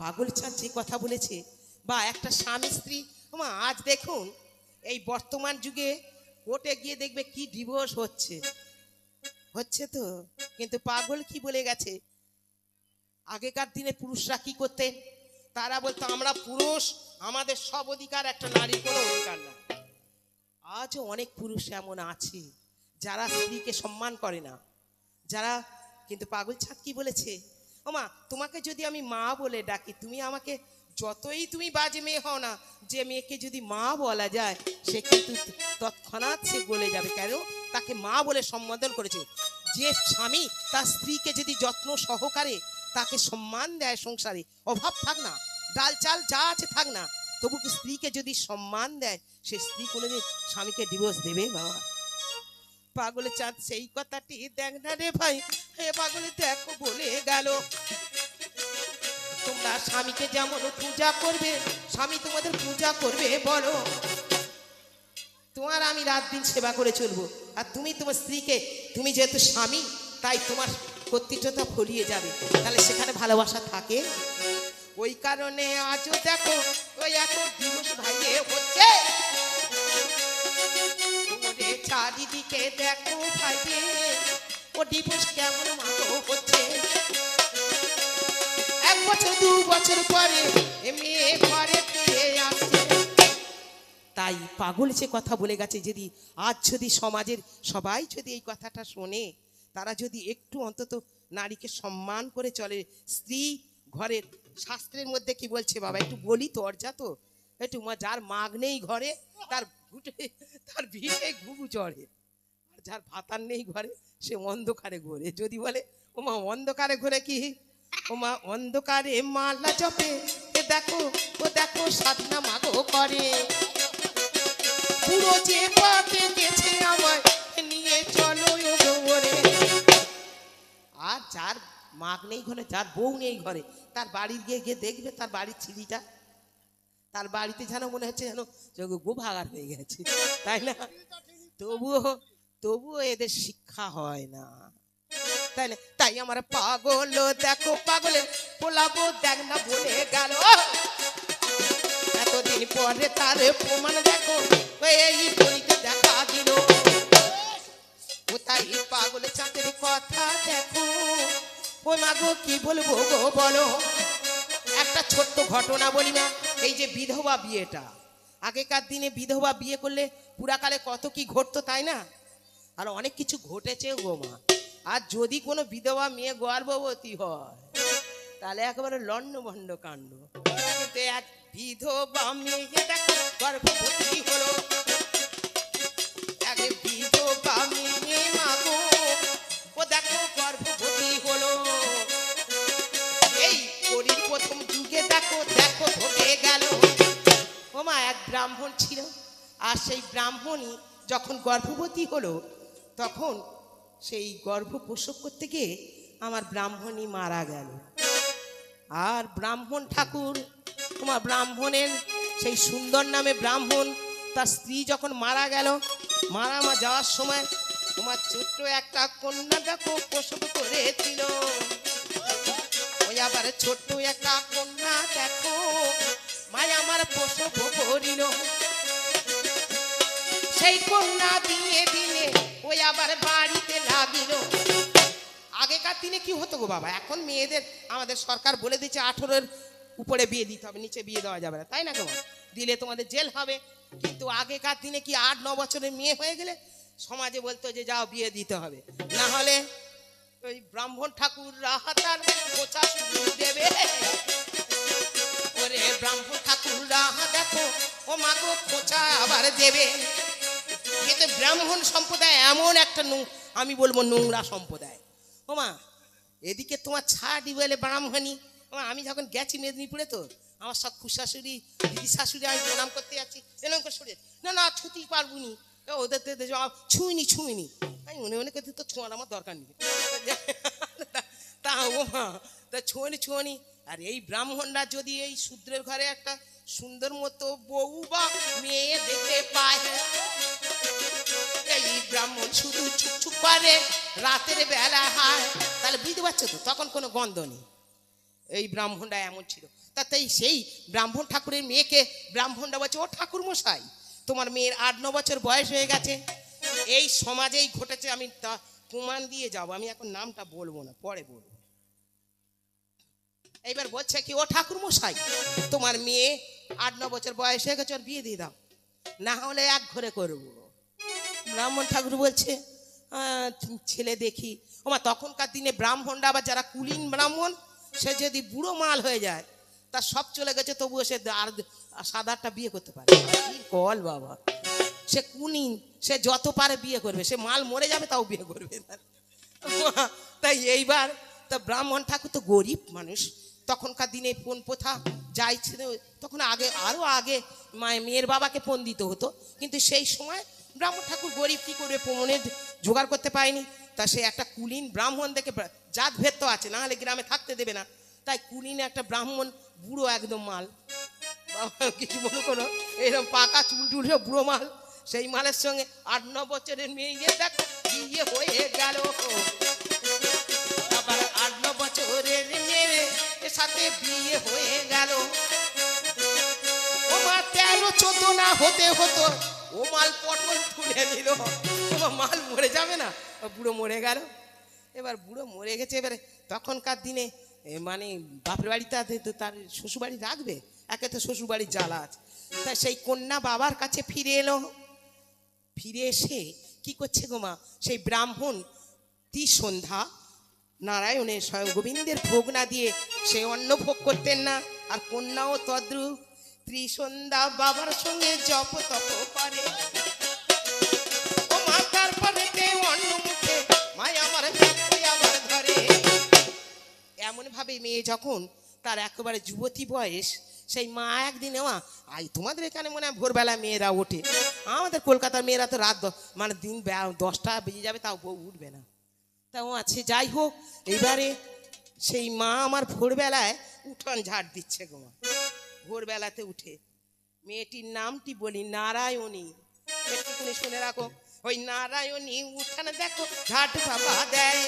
পাগল চাঁদ যে কথা বলেছে, বা একটা স্বামী স্ত্রী মা আজ দেখুন, এই বর্তমান যুগে কোর্টে গিয়ে দেখবে কি ডিভোর্স হচ্ছে। হচ্ছে তো, কিন্তু পাগল কি বলে গেছে? আগেকার দিনে পুরুষরা কি করতেন? তারা বলতো, আমরা পুরুষ, আমাদের সব অধিকার, একটা নারীর কোনো অধিকার না আজও অনেক পুরুষ এমন আছে, যারা স্ত্রীকে সম্মান করে না। যারা, কিন্তু পাগল ছাদ কি বলেছে? ওমা, তোমাকে যদি আমি মা বলে ডাকি, তুমি আমাকে যতই তুমি বাজে মেয়ে হও না, যে মেয়েকে যদি মা বলা যায়, সে কিন্তু তৎক্ষণাৎ সে বলে যাবে। কেন? তাকে মা বলে সম্বোধন করেছে। যে স্বামী তার স্ত্রীকে যদি যত্ন সহকারে তাকে সম্মান দেয় সংসারে, অভাব থাক না, ডাল চাল যা আছে থাক না, তবু স্ত্রীকে যদি সম্মান দেয়, সে স্ত্রী কোনোদিন স্বামীকে ডিভোর্স দেবে বাবা পাগলে চাঁদ, সেই কথাটি দেখ না রে ভাই হে পাগলে দেখো বলে তোমরা স্বামীকে যেমন পূজা করবে, স্বামী তোমাদের পূজা করবে, বলো। তোমার আমি রাত দিন সেবা করে চলবো, আর তুমি তোমার স্ত্রীকে, তুমি যেহেতু স্বামী, তাই তোমার কর্তৃত্বতা ফলিয়ে যাবে। তাহলে সেখানে ভালোবাসা থাকে। ওই কারণে আজও দেখো, ওই এত দিবস ভাইয়ে হচ্ছে। চারিদিকে দেখো ভাইয়ে। এক বছর, দু বছর পরে তাই পাগল যে কথা বলে গেছে, যদি আজ যদি সমাজের সবাই যদি এই কথাটা শোনে, তারা যদি একটু অন্তত নারীকে সম্মান করে চলে। স্ত্রী ঘরের শাস্ত্রের মধ্যে কি বলছে বাবা? একটু বলি তো অর্জা তো। একটু যার মাগ নেই ঘরে, তার ঘুটে তার ভিড়ে ঘুঘু চড়ে। যার ভাতার নেই ঘরে, সে অন্ধকারে ঘোরে। যদি বলে, ওমা, অন্ধকারে ঘোরে কি? ওমা, অন্ধকারে মালা চপে দেখো, ও দেখো সাধনা মাগো করে। পুরো যে পথে গেছে আমায় নিয়ে চলো ওরে আর যার মাগ নেই ঘরে, যার বউ নেই ঘরে, তার বাড়ি গিয়ে গিয়ে দেখবে তার বাড়ির ছিলিটা তার বাড়িতে যেন মনে হচ্ছে যেন গোভাগার হয়ে গেছে, তাই না? তবুও তবুও এদের শিক্ষা হয় না। তাই না তাই আমার পাগল, দেখো পাগলে পোলাবো দেখ না বলে গেল। এতদিন পরে তার প্রমাণ দেখো, এই বইতে দেখা দিল কোথায় পাগল চাঁদের কথা দেখো? ও মাগো কি বলব গো, বলো। একটা ছোট্ট ঘটনা বলি না, এই যে বিধবা বিয়েটা। আগেকার দিনে বিধবা বিয়ে করলে পুরাকালে কত কি ঘটতো তাই না? আর অনেক কিছু ঘটেছে গো মা। আর যদি কোনো বিধবা মেয়ে গর্ভবতী হয়, তাহলে একেবারে লন্ড ভণ্ড কাণ্ড। কিন্তু এক বিধবা মেয়ে গর্ভবতী হলো। এক ও দেখো গর্ভবতী হলো। এই করির প্রথম যুগে দেখো দেখো ঘটে গেল। ওমা এক ব্রাহ্মণ ছিল। আর সেই ব্রাহ্মণই যখন গর্ভবতী হলো তখন সেই গর্ভ প্রসব করতে গিয়ে আমার ব্রাহ্মণই মারা গেল। আর ব্রাহ্মণ ঠাকুর, তোমার ব্রাহ্মণের সেই সুন্দর নামে ব্রাহ্মণ, তার স্ত্রী যখন মারা গেল মারা মা যাওয়ার সময় তোমার ছোট্ট একটা কন্যা দেখো প্রসব করেছিল। ওই আবার ছোট্ট একটা কন্যা দেখো, মায় আমার প্রসব করিল। সেই কন্যা দিয়ে দিনে ওই আবার বাড়িতে লাগিল। আগেকার দিনে কি হতো গো বাবা? এখন মেয়েদের, আমাদের সরকার বলে দিচ্ছে আঠেরোর উপরে বিয়ে দিতে হবে, নিচে বিয়ে দেওয়া যাবে না, তাই না কেমন দিলে তোমাদের জেল হবে। কিন্তু আগেকার দিনে কি আট, ন বছরের মেয়ে হয়ে গেলে সমাজে বলতো যে যাও বিয়ে দিতে হবে। না হলে ওই ব্রাহ্মণ ঠাকুর রাহাতার শুরু দেবে। ওরে ব্রাহ্মণ ঠাকুর রাহা দেখো, ও মাগো কোচা আবার দেবে। কিন্তু ব্রাহ্মণ সম্প্রদায় এমন একটা আমি বলব নোংরা সম্প্রদায়। ও মা, এদিকে তোমার ছাড়ি বলে ব্রাহ্মণী। আমি যখন গেছি মেদিনীপুরে তো, আমার সব খুশাশুড়ি, দিদি শাশুড়ি, আমি প্রণাম করতে যাচ্ছি। এরকম করে যাচ্ছে। না না, ছুটি পারব নি ওদের ছুঁইনি ছুঁইনি। আমি মনে মনে করতে তো ছোঁয়ার আমার দরকার নেই। তা ও মা, তা ছোঁয়নি ছোঁয়নি। আর এই ব্রাহ্মণরা যদি এই শূদ্রের ঘরে একটা সুন্দর মতো বউ বা মেয়ে দেখতে পায় এই ব্রাহ্মণ শুধু ছুকছুক করে, রাতের বেলা হয়। তাহলে বুঝতে পারছ তো, তখন কোনো গন্ধ নেই। এই ব্রাহ্মণটা এমন ছিল। তাতেই সেই ব্রাহ্মণ ঠাকুরের মেয়েকে, ব্রাহ্মণটা বলছে, ও ঠাকুর মশাই তোমার মেয়ের আট, ন বছর বয়স হয়ে গেছে। এই সমাজেই ঘটেছে, আমি তা প্রমাণ দিয়ে যাব। আমি এখন নামটা বলব না, পরে বলব। এইবার বলছে কি, ও ঠাকুর মশাই তোমার মেয়ে আট, ন বছর বয়স হয়ে গেছে, ওর বিয়ে দিয়ে দাও। না হলে এক ঘরে করব। ব্রাহ্মণ ঠাকুর বলছে ছেলে দেখি। ওমা, তখনকার দিনে ব্রাহ্মণরা আবার যারা কুলীন ব্রাহ্মণ, সে যদি বুড়ো মাল হয়ে যায় তার সব চলে গেছে, তবুও সে আর সাদারটা বিয়ে করতে পারে কল বাবা। সে কুনিন সে যত পারে বিয়ে করবে, সে মাল মরে যাবে, তাও বিয়ে করবে তাই এইবার, তা ব্রাহ্মণ ঠাকুর তো গরিব মানুষ, তখনকার দিনে ফোন প্রথা যাই ছিল তখন আগে আরও আগে মায়ের, মেয়ের বাবাকে ফোন দিতে হতো, কিন্তু সেই সময় ব্রাহ্মণ ঠাকুর গরিব কী করবে পণের জোগাড় করতে পায়নি তা সে একটা কুলীন ব্রাহ্মণ দেখে জাত ভেদ তো আছে, না হলে গ্রামে থাকতে দেবে না। তাই কুলীন একটা ব্রাহ্মণ বুড়ো একদম মাল। কিছু মনে করো এরকম পাকা চুল টুল বুড়ো মাল। সেই মালের সঙ্গে আট, ন বছরের মেয়ে দেখ, বিয়ে হয়ে গেল। আবার আট, ন বছরের মেয়ের সাথে বিয়ে হয়ে গেল। তেরো চোদ্দ না হতে হতো। ও মাল পটল তুলে নিল। মাল মরে যাবে না। বুড়ো মরে গেল। এবার বুড়ো মরে গেছে এবারে। তখনকার দিনে মানে বাপের বাড়িতে তার শ্বশুরবাড়ি রাখবে? একে তো শ্বশুরবাড়ির জ্বালা আছে। তা সেই কন্যা বাবার কাছে ফিরে এলো। ফিরে এসে কি করছে গো মা? সেই ব্রাহ্মণ তি সন্ধ্যা নারায়ণের স্বয়ং গোবিন্দের ভোগ না দিয়ে সে অন্ন ভোগ করতেন না। আর কন্যাও তদ্রুপ ত্রিসন্ধ্যা বাবার সঙ্গে জপ তপ করে। আমার দেখতে আবার ধরে এমন মেয়ে যখন তার একেবারে যুবতী বয়স, সেই মা একদিন, মা, আই, তোমাদের এখানে মনে হয় ভোরবেলা মেয়েরা ওঠে। আমাদের কলকাতার মেয়েরা তো রাত মানে দিন দশটা বেজে যাবে, তাও বউ উঠবে না। তা ও আছে, যাই হোক এবারে সেই মা আমার ভোরবেলায় উঠোন ঝাড় দিচ্ছে গো মা। ভোরবেলাতে উঠে। মেয়েটির নামটি বলি নারায়ণী। একটুখানি শুনে রাখো। ওই নারায়ণী উঠানে দেখো ঝাট বাবা দেয়।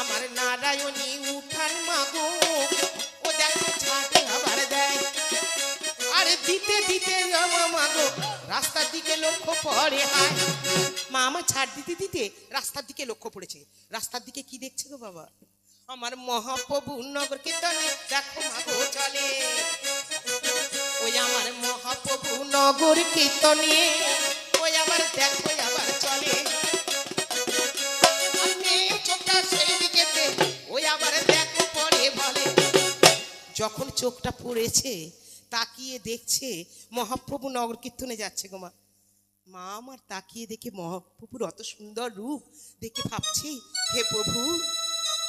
আমার নারায়ণী উঠান মাগো, ও দেখো ঝাট আবার দেয়। আরে দিতে দিতে মাগো, রাস্তার দিকে লক্ষ্য পড়ে হায়। মা আমার ছাড় দিতে দিতে রাস্তার দিকে লক্ষ্য পড়েছে। রাস্তার দিকে কি দেখছে গো বাবা? আমার মহাপ্রভু নগর কীর্তনে দেখো নগর কীর্তনে। ওই আবার দেখো আবার চলে। চোখটা সেই দিকেতে, ওই আবার দেখো পড়ে বলে। যখন চোখটা পড়েছে, তাকিয়ে দেখছে, মহাপ্রভু নগর কীর্তনে যাচ্ছে গো মা। মা আমার তাকিয়ে দেখে, মহাপ্রভুর অত সুন্দর রূপ দেখে ভাবছি, হে প্রভু,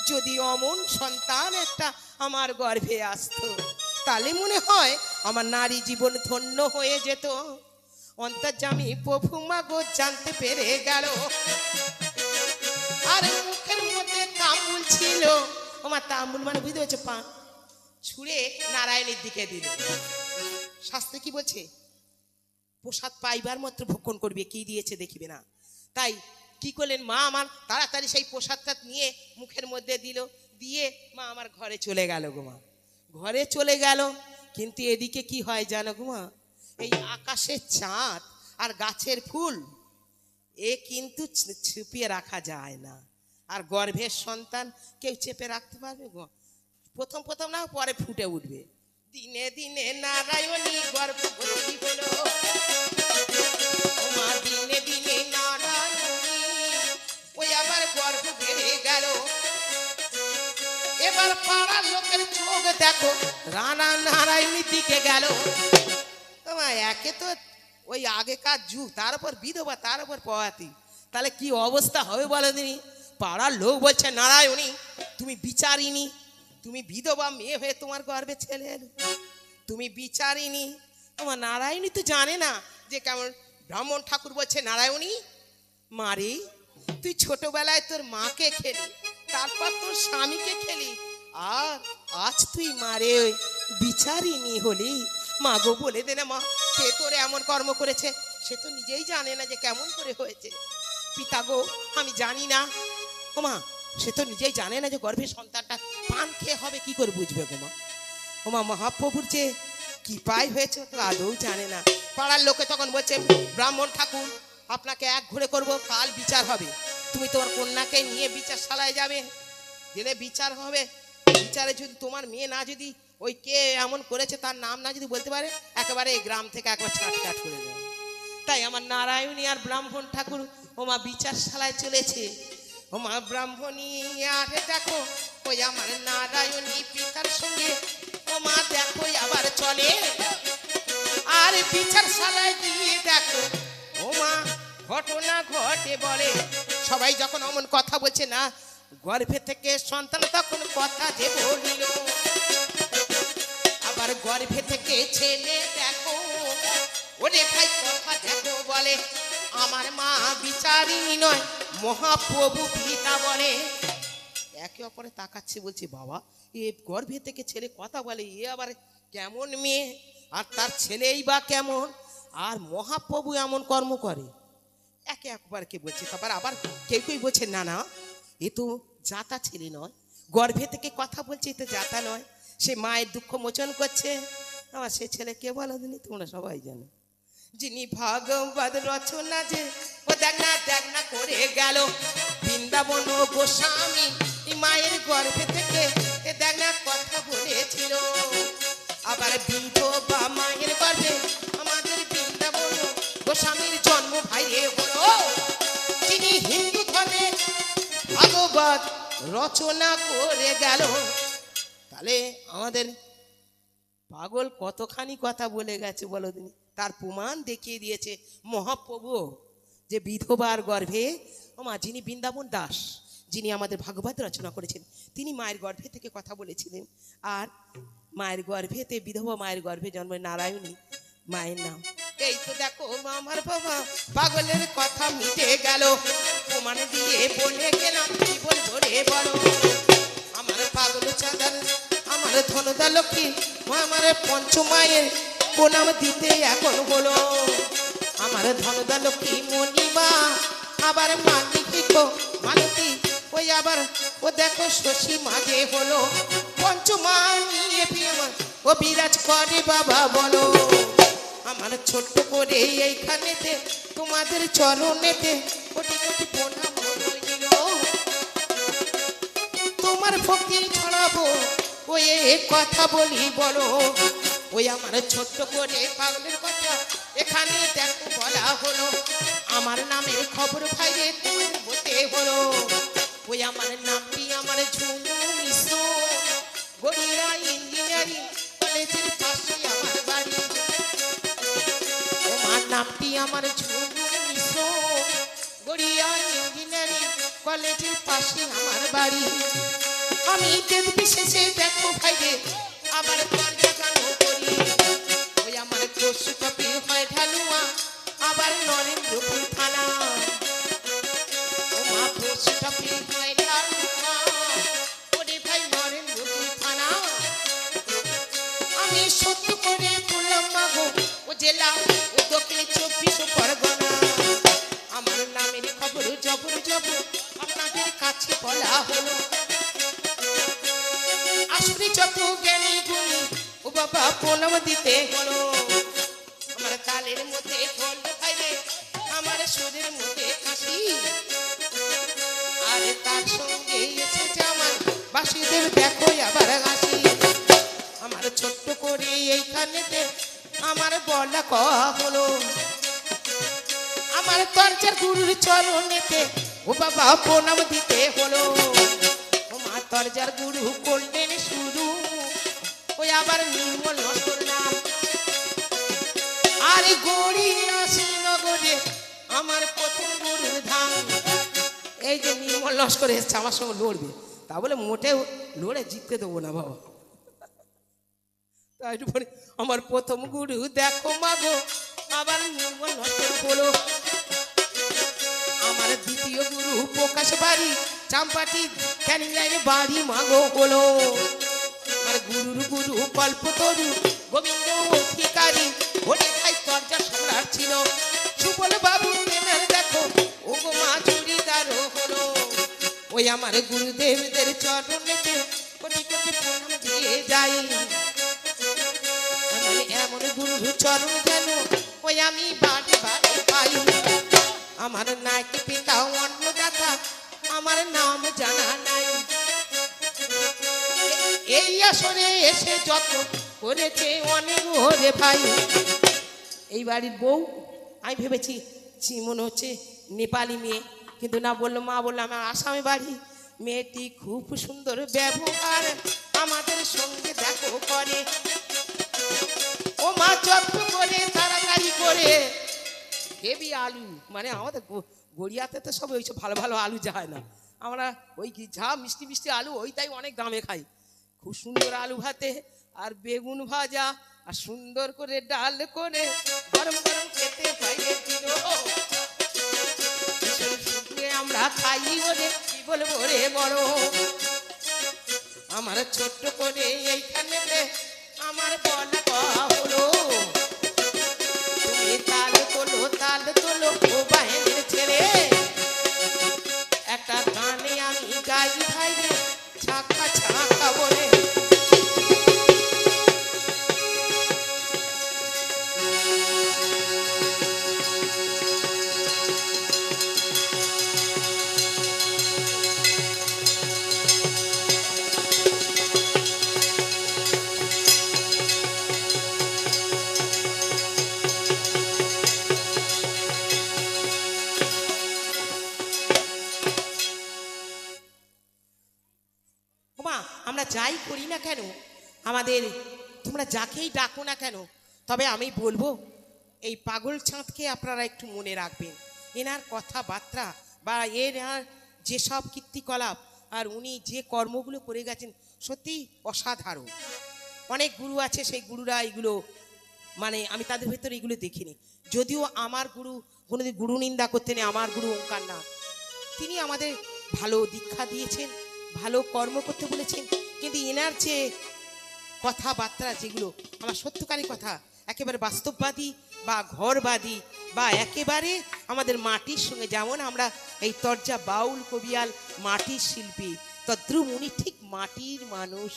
যদি অমন সন্তান একটা আমার গর্ভে আসতো তাহলে মনে হয় আমার নারী জীবন ধন্য হয়ে যেত। অন্তর্জামী প্রভু মাগো জানতে পেরে গেল। আর মুখের মধ্যে তামুল ছিল। আমার তামুল মানে বুঝতে হচ্ছে পা ছুঁড়ে নারায়ণের দিকে দিল। শাস্ত্রে কি বলছে? প্রসাদ পাইবার মাত্র ভক্ষণ করবে, কি দিয়েছে দেখিবে না। তাই কি করলেন? মা আমার তাড়াতাড়ি সেই প্রসাদটা নিয়ে মুখের মধ্যে দিল। দিয়ে মা আমার ঘরে চলে গেল গো মা। ঘরে চলে গেল। কিন্তু এদিকে কি হয় জানো গো মা এই আকাশের চাঁদ আর গাছের ফুল, এ কিন্তু ছুপিয়ে রাখা যায় না। আর গর্ভের সন্তান কেউ চেপে রাখতে পারবে? গো, প্রথম প্রথম না, পরে ফুটে উঠবে। দিনে দিনে নারায়ণী গর্ভবতী হলো। দিনে দিনে নারায়ণী, ওই আবার গর্ভ বেড়ে গেল। এবার পাড়ার লোকের চোখ দেখো, রানা নারায়ণীর দিকে গেল। তোমার একে তো ওই আগেকার যুগ, তার উপর বিধবা, তার উপর পয়াতি তাহলে কি অবস্থা হবে বলো দিনি? পাড়ার লোক বলছে, নারায়ণী, তুমি বিচারিনি তুমি বিধবা মেয়ে হয়ে তোমার গর্বে ছেলে এলো। তুমি বিচারিনি তোমার নারায়ণী তো জানে না যে কেমন ব্রাহ্মণ ঠাকুর বলছে, নারায়ণী মারি তুই ছোটবেলায় তোর মাকে খেলি তারপর তোর স্বামীকে খেলি। আর আজ তুই মারে বিচারিনি হলি। মা গো বলে দে না মা, কে তোর এমন কর্ম করেছে? সে তো নিজেই জানে না যে কেমন করে হয়েছে। পিতা গো, আমি জানি না। ও মা, সে তো নিজেই জানে না যে গর্ভের সন্তানটা পান খেয়ে হবে, কি করে বুঝবে গো মা? ওমা মহাপ্রভুর যে কি পাই হয়েছে, তো আদৌ জানে না। পাড়ার লোকে তখন বলছে, ব্রাহ্মণ ঠাকুর, আপনাকে এক ঘুরে করব, কাল বিচার হবে। তুমি তোমার কন্যাকে নিয়ে বিচার শালায় যাবে। গেলে বিচার হবে। বিচারে যদি তোমার মেয়ে না যদি ওই কে এমন করেছে তার নাম না যদি বলতে পারে, একেবারে এই গ্রাম থেকে একবার ছাটকাট করে দেবে। তাই আমার নারায়ণী আর ব্রাহ্মণ ঠাকুর ওমা বিচার শালায় চলেছে। ওমা ব্রাহ্মণী, আরে দেখো, ওই আমার নারায়ণী পিতার সঙ্গে ওমা দেখো আবার চলে। আর বিচার শালায় গিয়ে দেখো ওমা ঘটনা ঘটে বলে সবাই যখন অমন কথা বলছে না, গর্ভে থেকে সন্তান তখন কথা যে বলিল আবার গর্ভে থেকে ছেলে দেখো, ওরে ভাই কথা দেখো বলে, আমার মা বিচারিণী নয়, মহাপ্রভু পিতা বলে। একে অপরে তাকাচ্ছে, বলছে, বাবা, এ গর্ভে থেকে ছেলে কথা বলে, এ আবার কেমন মেয়ে? আর তার ছেলেই বা কেমন? আর মহাপ্রভু এমন কর্ম করে। একে একবার কে বলছে? তারপর আবার কেউ কেউ বলছে, না না, এ তো জাতা ছেলে নয়। গর্ভে থেকে কথা বলছে, এ তো জাতা নয়। সে মায়ের দুঃখ মোচন করছে। আমার সে ছেলে কে বলো দিনি? তোমরা সবাই জানো। যিনি ভাগবত রচনা যে ও দেখ না দেখ না করে গেল। বৃন্দাবন ও গোস্বামী মায়ের গর্ভে থেকে এ দেখ না কথা বলেছিল। আবার বৃন্দ বা মায়ের গর্ভে আমাদের বৃন্দাবন গোস্বামীর জন্ম ভাইরে ভাগবত রচনা করে গেল। তাহলে আমাদের পাগল কতখানি কথা বলে গেছে বলো তিনি তার প্রমাণ দেখিয়ে দিয়েছে মহাপ্রভু যে বিধবার গর্ভে ওমা যিনি বৃন্দাবন দাস, যিনি আমাদের ভাগবত রচনা করেছেন, তিনি মায়ের গর্ভে থেকে কথা বলেছিলেন। আর মায়ের গর্ভেতে, বিধবা মায়ের গর্ভে জন্মে নারায়ণী মায়ের নাম। এই তো দেখো মা, আমার বাবা, পাগলের কথা মিটে গেল। প্রমাণ দিয়ে বলে গেলাম, কি বলব রে বলো? আমার পাগল চাঁদার, আমার ধনদা লক্ষ্মী আমার পঞ্চমায়ের প্রণাম দিতে এখন হলো। আমার ধনদা লক্ষ্মী মণিমা, আবার মালিক মালতী, ওই আবার, ও দেখো শশী মাঝে হলো। পঞ্চমা নিয়ে ও বিরাজ করে বাবা বলো। আমার ছোট্ট করে এইখানেতে, তোমাদের চরণেতে কোটি তোমার ভক্তি ছড়াবো ওই কথা বলি বলো। ওই আমার ছোট্ট করে পাগলের কথা এখানে দেখো বলা হলো। আমার নামের খবর ভাইরে তোমার বলতে হলো। ওই আমার নামটি আমার ঝুমু আমার গড়িয়া ইঞ্জিনিয়ারিং কলেজের পাশে আমার বাড়ি। আমি দেব বিশেষে দেখো ভাইরে আবার প্রণাম দিতে হলো আমার কালের মধ্যে ঢোল খাইবে আমার সুরের মধ্যে কাশি আরে তার সঙ্গে এসেছে আমার বাসুদেব দেখো আবার হাসি। আমার ছোট্ট করে এইখানেতে আমার বলা কয়া হলো। আমার দরজার গুরুর চরণেতে ও বাবা প্রণাম দিতে হলো। মা দরজার গুরু করলেন আবার নির্মল নসর নাম আরে গড়ি আসি নগরে আমার প্রথম গুরুর ধাম এই যে নির্মল লস্কর এসছে, আমার সঙ্গে লড়বে। তা বলে মোটেও লড়ে জিততে দেবো না বাবা। তাই বলে আমার প্রথম গুরু দেখো মাগো আবার নির্মল লস্কর বলো আমার দ্বিতীয় গুরু প্রকাশ বাড়ি, চাম্পাটি ক্যানিং লাইনে বাড়ি মাগো হলো। আর গুরুর গুরু কল্পতরু গোবিন্দ অধিকারী ওরে খাই দরজা সম্রাট ছিল। সুবল বাবু প্রেমের দেখো ও গো মা চুড়িদার হলো। ওই আমার গুরুদেবদের চরণেতে কোটি প্রণাম দিয়ে যাই। এমন এমন গুরু চরণ যেন ওই আমি বাড়ি বাড়ি পাই। আমার নাকি পিতা অন্নদাতা, আমার নাম জানা নাই। এই আসরে এসে যত করেছে অনেক ওরে ভাই। এই বাড়ির বউ আমি ভেবেছি ছি, মনে হচ্ছে নেপালি মেয়ে। কিন্তু না বলল মা বলল আমার আসামে বাড়ি। মেয়েটি খুব সুন্দর ব্যবহার আমাদের সঙ্গে দেখো করে। ও মা যত্ন করে তাড়াতাড়ি করে। হেবি আলু মানে আমাদের গড়িয়াতে তো সব ওইসব ভালো ভালো আলু যায় না। আমরা ওই কি যা মিষ্টি মিষ্টি আলু ওইটাই অনেক দামে খাই। খুব সুন্দর আলু ভাতে আর বেগুন ভাজা আর সুন্দর করে ডাল করে গরম গরম খেতে আমরা খাই ওরে, কি বলব রে বড়? আমার ছোট্ট করে এইখানে আমার বলা হলো তুমি তাল তোলো তাল তোলো ও বাহিনীর ছেলে। একটা গানে আমি গাই ভাই ডাকো না কেন? তবে আমি বলব, এই পাগল চাঁদকে আপনারা একটু মনে রাখবেন। এনার কথাবার্তা বা এনার যেসব কীর্তিকলাপ আর উনি যে কর্মগুলো করে গেছেন সত্যি অসাধারণ। অনেক গুরু আছে, সেই গুরুরা এগুলো মানে আমি তাদের ভেতরে এগুলো দেখিনি। যদিও আমার গুরু কোনোদিন গুরু নিন্দা করতে নেই আমার গুরু ওঙ্কার না। তিনি আমাদের ভালো দীক্ষা দিয়েছেন, ভালো কর্ম করতে বলেছেন, কিন্তু এনার যে কথাবার্তা যেগুলো, আমার সত্যকারী কথা, একেবারে বাস্তববাদী বা ঘরবাদী বা একেবারে আমাদের মাটির সঙ্গে যেমন আমরা এই তর্জা বাউল কবিয়াল মাটির শিল্পী তদ্রুপ উনি ঠিক মাটির মানুষ,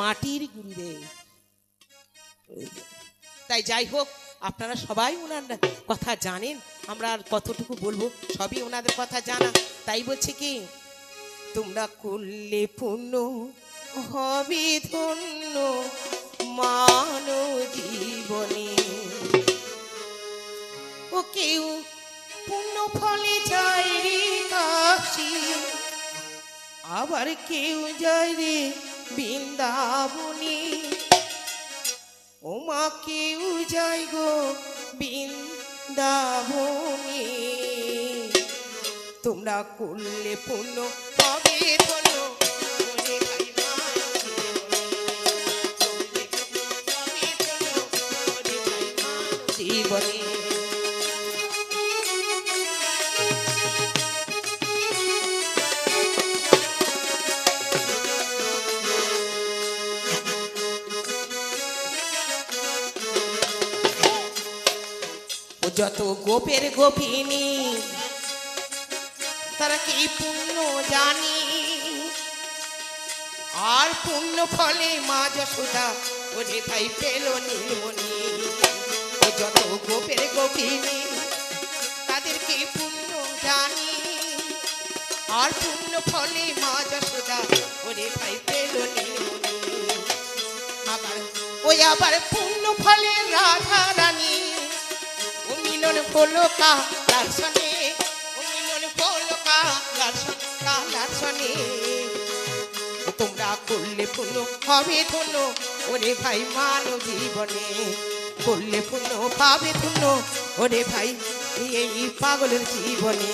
মাটির গুরুদেব। তাই যাই হোক, আপনারা সবাই ওনার কথা জানেন, আমরা আর কতটুকু বলব, সবই ওনাদের কথা জানা। তাই বলছে কি, তোমরা করলে পূর্ণ হবে ধন্য মানব জীবনে ও কেউ পূর্ণ ফলে যায় রে কাশি, আবার কেউ যায় রে বৃন্দাবনী। ও মা, কেউ যায় গো বৃন্দাবনী। তোমরা করলে পূর্ণ যত গোপের গোপিনী, তারা কি পুণ্য জানি? আর পুণ্য ফলে মা যশোদা ওরে ভাই পেল নীলমণি যত গোপের গোপিনী তাদের কি পুণ্য জানি, আর পুণ্য ফলে মা ওরে ভাই পেল নীলমণি আবার, ওই আবার পুণ্য ফলে রাধা রানী। ও মিলন হলো কালার সনে ও মিলন তোমরা করলে পুণ্য, হবে ধন্য ওরে ভাই মানব জীবনে। করলে পুণ্য, পাবে ধন্য ওরে ভাই, এই পাগলের জীবনে।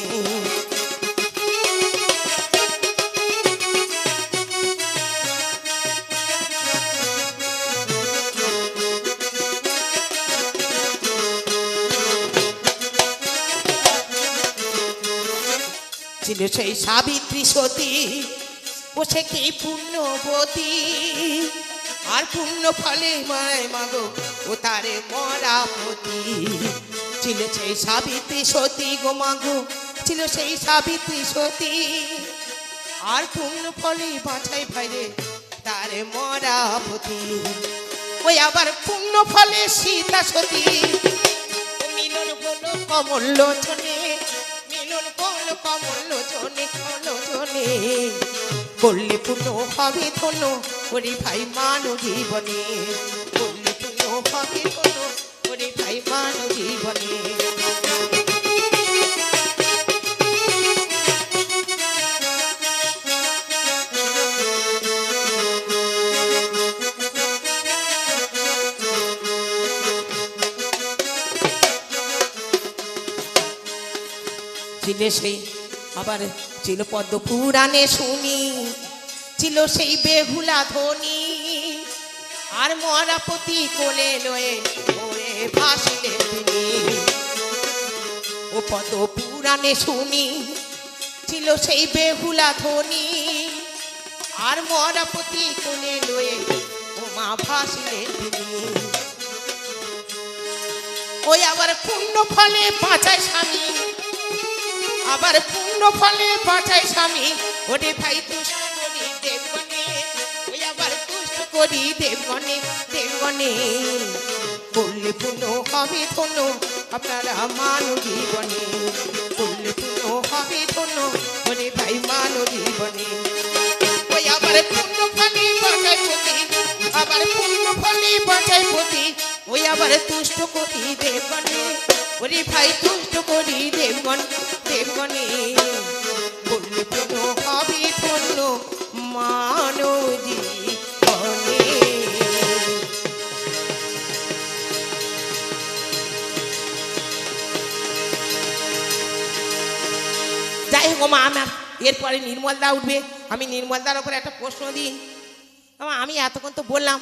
ছিল সেই সাবিত্রী সতী ও সে কি পুণ্যবতী? আর পুণ্য ফলে মায় মাগো, ও তারে মরাপতি ছিল সেই সাবিত্রী সতী গো মাগো, ছিল সেই সাবিত্রী সতী। আর পুণ্য ফলে বাঁচাই ভাইরে তারে মরা মরাপতি ওই আবার পূর্ণ ফলে সীতা সতী। মিলন হলো কমল লোচনে মিলন হলো কমল লোচনে লোচনে করলে পূর্ণ হবে ধন্য, ওরে ভাই মানব জীবনে। করলে পূর্ণ হবে ধন্য, ওরে ভাই মানব জীবনে। ছিল আবার ছিল পদ্ম পুরাণে শুনি ছিল সেই বেহুলা ধ্বনি। আর মরাপতি কোলে লয়ে ওরে ভাসিলে ও পদ্ম পুরাণে শুনি ছিল সেই বেহুলা ধ্বনি। আর মরাপতি কোলে লয়ে ও মা ভাসিলে তিনি। ওই আবার পূর্ণ ফলে বাঁচায় স্বামী। আবার পূর্ণ ফলে বাঁচায় স্বামী। ওরে ভাই, তুষ্ট করি দেবগণে ওই আবার তুষ্ট করি দেবগণে দেবগণে করলে পূর্ণ হবে ধন্য আপনারা মানব জীবনে। করলে পূর্ণ হবে ধন্য ওরে ভাই, মানব জীবনে। ওই আবার পূর্ণ ফলে বাঁচায় পতি, আবার পূর্ণ ফলে বাঁচায় পতি। ওই আবার তুষ্ট করি দেবগণে ওরে ভাই তুষ্ট করি দেবগণ দেবগণে যাই হোক মা, আমার এরপরে নির্মলদা উঠবে। আমি নির্মলদার ওপরে একটা প্রশ্ন দিই। আমি এতক্ষণ তো বললাম,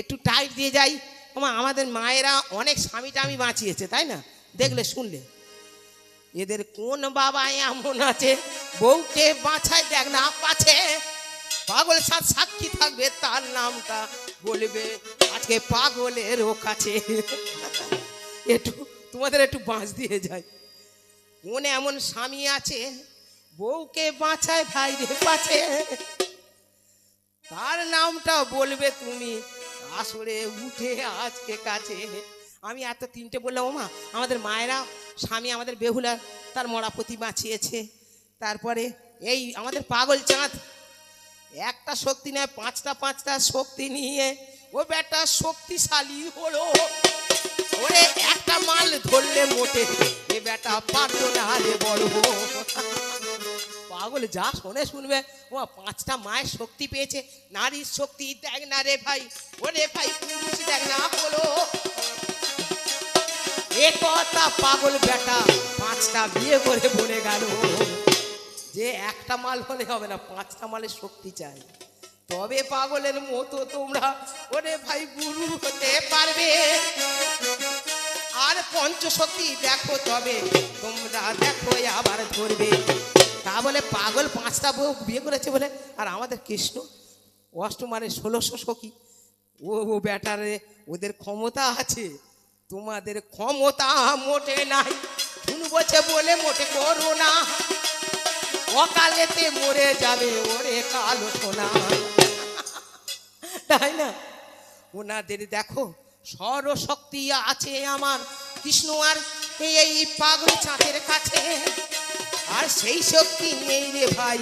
একটু টাইট দিয়ে যাই। আমা আমাদের মায়েরা অনেক স্বামী টামি বাঁচিয়েছে, তাই না? দেখলে, শুনলে। এদের কোন বাবা এমন আছে? বউকে বাঁচায় দেখ না, পাছে। পাগলের সাত সাক্ষী থাকবে, তার নামটা বলবে, আজকে পাগলের ও কাছে। একটু, তোমাদের একটু বাঁচ দিয়ে যায় কোন এমন স্বামী আছে? বউকে বাঁচায় ভাই রে পাছে। তার নামটা বলবে তুমি আসরে উঠে আজকে কাছে আমি এত তিনটে বললাম, ওমা, আমাদের মায়েরা, স্বামী আমাদের বেহুলা, তার মরাপতি বাঁচিয়েছে। তারপরে এই আমাদের পাগল চাঁদ, একটা শক্তি নয়, পাঁচটা পাঁচটা শক্তি নিয়ে, ও বেটা শক্তিশালী হলো। ওরে, একটা মাল ধরলে মোটে, এ বেটা পারতো না রে বড়। পাগল, যা শোনে শুনবে। ও পাঁচটা মায়ের শক্তি পেয়েছে। নারীর শক্তি, দেখ না রে ভাই। ওরে ভাই পুরুষ দেখ না, বলো। এ কথা পাগল বেটা, পাঁচটা বিয়ে করে বলে গেল। যে একটা মাল হলে হবে না, পাঁচটা মালের শক্তি চাই। তবে পাগলের মতো তোমরা, ওরে ভাই, গুরু হতে পারবে। আর পঞ্চশক্তি দেখো তবে, তোমরা দেখো আবার ধরবে। তা বলে পাগল পাঁচটা বউ বিয়ে করেছে বলে, আর আমাদের কৃষ্ণ? অষ্ট মানে ষোলোশো সখী। ও ও ব্যাটারে ওদের ক্ষমতা আছে। তোমাদের ক্ষমতা মোটে নাই। শুনবছে বলে মোটে করো না। অকালেতে মরে যাবে ওরে কালো সোনা। তাই না? ওনাদের দেখো সরশক্তি আছে আমার। কৃষ্ণ আর এই এই পাগল চাঁদের কাছে। আর সেই শক্তি নেই রে ভাই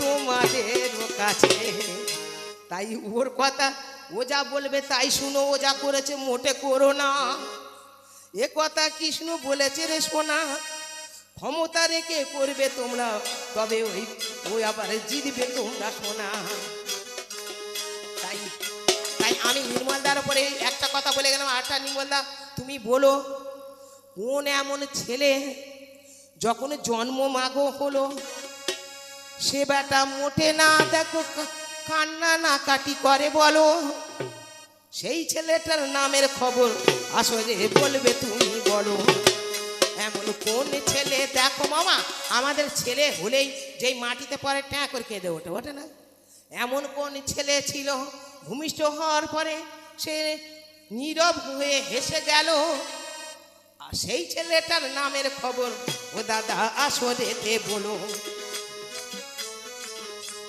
তোমাদের কাছে। তাই ওর কথা, ও যা বলবে তাই শুনো, ও যা করেছে মোটে করো না। এ কথা কৃষ্ণ বলেছে রে সোনা, ক্ষমতা রেখে করবে তোমরা, তবে ওই ওই আবার জিতবে তোমরা সোনা। তাই তাই আমি নির্মলদার উপরে একটা কথা বলে গেলাম আরটা নির্মলদা, তুমি বলো, কোন এমন ছেলে যখন জন্ম মাগো হলো, সে বেটা মোটে না দেখো কান্না না কাটি করে বলো। সেই ছেলেটার নামের খবর আসলে বলবে তুমি বলো। এমন কোন ছেলে? দেখো মামা, আমাদের ছেলে হলেই যেই মাটিতে পরে ট্যাঁ করে খেয়ে কেঁদে ওঠে ওঠে না? এমন কোন ছেলে ছিল? ভূমিষ্ঠ হওয়ার পরে সে নীরব হয়ে হেসে গেল। সেই ছেলেটার নামের খবর ও দাদা আসরেতে বলো।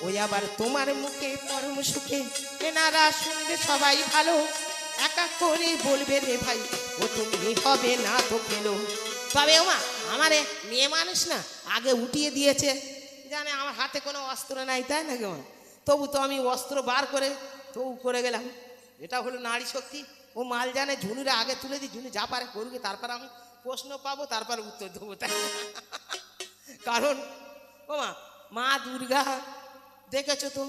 ওই আবার তোমার মুখে পরম সুখে, এনারা শুনবে সবাই ভালো। একা করে বলবে রে ভাই, ও তুমি হবে না তো খেলো তবে ওমা, আমারে মেয়ে মানুষ না, আগে উঠিয়ে দিয়েছে। জানে আমার হাতে কোনো অস্ত্র নাই, তাই না কেমন তবু তো আমি অস্ত্র বার করে তবু করে গেলাম। এটা হলো নারী শক্তি। ও মাল জানে, ঝুনুরে আগে তুলে দিই, ঝুনু যা পারে করবে তারপর আমি প্রশ্ন পাবো, তারপর উত্তর দেবো। তাই কারণ, ও মা মা দুর্গা, দেখেছ তো?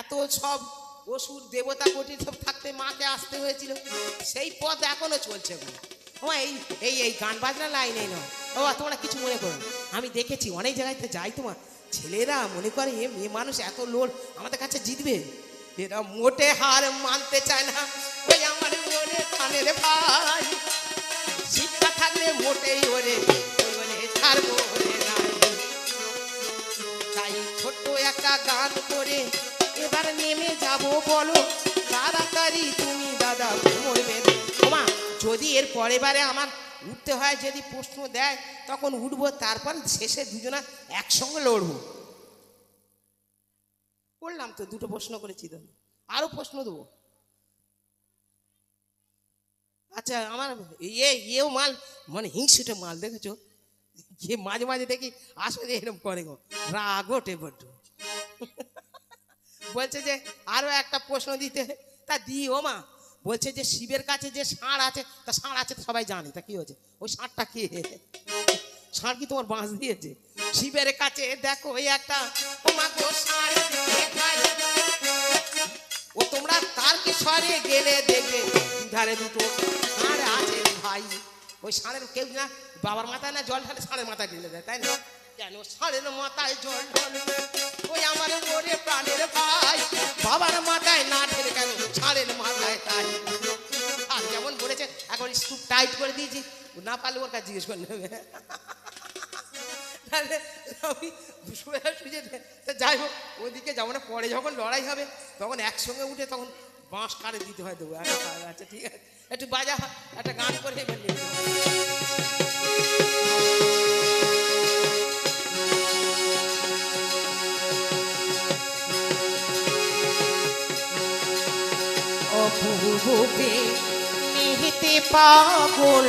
এত সব অসুর দেবতা, কোটি সব থাকতে মাকে আসতে হয়েছিল। সেই পথ এখনও চলছে এই এই এই গান বাজনা লাইনে নয়। ও তোমরা কিছু মনে করো আমি দেখেছি অনেক জায়গায় তো যাই তোমার ছেলেরা মনে করে, এ মেয়ে মানুষ এত লোড আমাদের কাছে জিতবে? এরা মোটে হার মানতে চায় না। ওই কানের ভাই। শিক্ষা থাকলে মোটেই ওরে ছাড়বো তাই ছোট্ট একটা গান করে এবার নেমে যাব বলো, তাড়াতাড়ি তুমি দাদা মরবে ওমা, যদি এর পরে বারে আমার উঠতে হয়, যদি প্রশ্ন দেয়, তখন উঠবো, তারপর শেষে দুজনা একসঙ্গে লড়বো। করলাম তো, দুটো প্রশ্ন করেছি তো। আরও প্রশ্ন দেবো? আচ্ছা আমার ইয়ে ইয়েও মাল মানে হিংসুটে মাল দেখেছ? যে মাঝে মাঝে দেখি, আসলে এরকম করে গো। রাগ ওঠে বড্ড। বলছে যে, আরও একটা প্রশ্ন দিতে তা দি ও মা। বলছে যে, শিবের কাছে যে ষাঁড় আছে, তা ষাঁড় আছে সবাই জানে, তা কি হয়েছে? ওই ষাঁড়টা কি? ষাঁড় কি তোমার বাঁশ দিয়েছে? শিবের কাছে দেখো ওই একটা, ও তোমরা তার কি সরে গেলে দেখবে? ধারে দুটো ষাঁড় আছে ভাই। ওই ষাঁড়ের কেউ না, বাবার মাথায় না জল ঢালে ষাঁড়ের মাথায় ঢেলে দেয়, তাই না? কেন ষাঁড়ের মাথায় জল ঢালবে ওই আমার ওরে প্রাণের ভাই। বাবার মাথায় না ঢেলে কেন ষাঁড়ের মাথায় তাই? আর যেমন বলেছে, এখন স্টুপ টাইট করে দিয়েছি, না পারলে ওর কাছে জিজ্ঞেস করে নেবে। যাই হোক, ওদিকে যাব না পরে যখন লড়াই হবে, তখন একসঙ্গে উঠে তখন বাঁশ কারে দিতে হয় দেবো আচ্ছা আচ্ছা ঠিক আছে একটু বাজা একটা গান করে। অপূর্বে মেহেতে পাগল